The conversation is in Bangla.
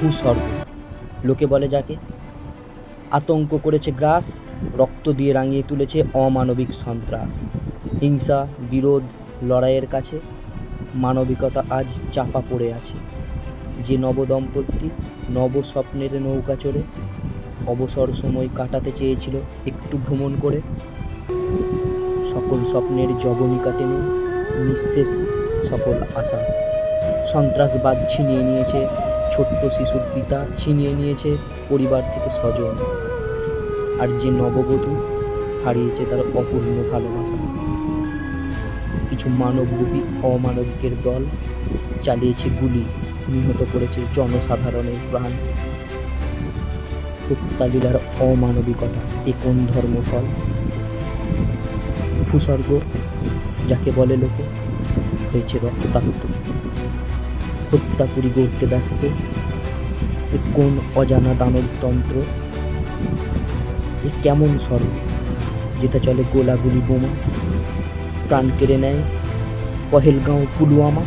ভূস্বর্গ। লোকে বলে যাকে, আতঙ্ক করেছে গ্রাস, রক্ত দিয়ে রাঙিয়ে তুলেছে অমানবিক সন্ত্রাস। হিংসা, বিরোধ, লড়াইয়ের কাছে মানবিকতা আজ চাপা পড়ে আছে। যে নবদম্পতি নব স্বপ্নের নৌকা চড়ে অবসর সময় কাটাতে চেয়েছিল একটু ভ্রমণ করে, সকল স্বপ্নের জবনিকা টেনে নিঃশেষ সকল আশা সন্ত্রাসবাদ ছিনিয়ে নিয়েছে ছোট্ট শিশুর পিতা ছিনিয়ে নিয়েছে পরিবার থেকে স্বজন। আর যে নববধূ হারিয়েছে তার অপূর্ণ ভালোবাসা। কিছু মানবরূপী অমানবিকের দল চালিয়েছে গুলি, নিহত করেছে জনসাধারণের প্রাণ। হত্যালীলার অমানবিকতা এ কোন ধর্মফল ভূস্বর্গ, যাকে বলে লোকে, হয়েছে রক্তাক্ত হত্যাপুরি গড়তে ব্যস্ত। এ কোন অজানা দানবতন্ত্র? এ কেমন স্বরূপ যেটা চলে গোলাগুলি বোমা? প্রাণ কেড়ে নেয় পহেলগাঁও পুলওয়ামা?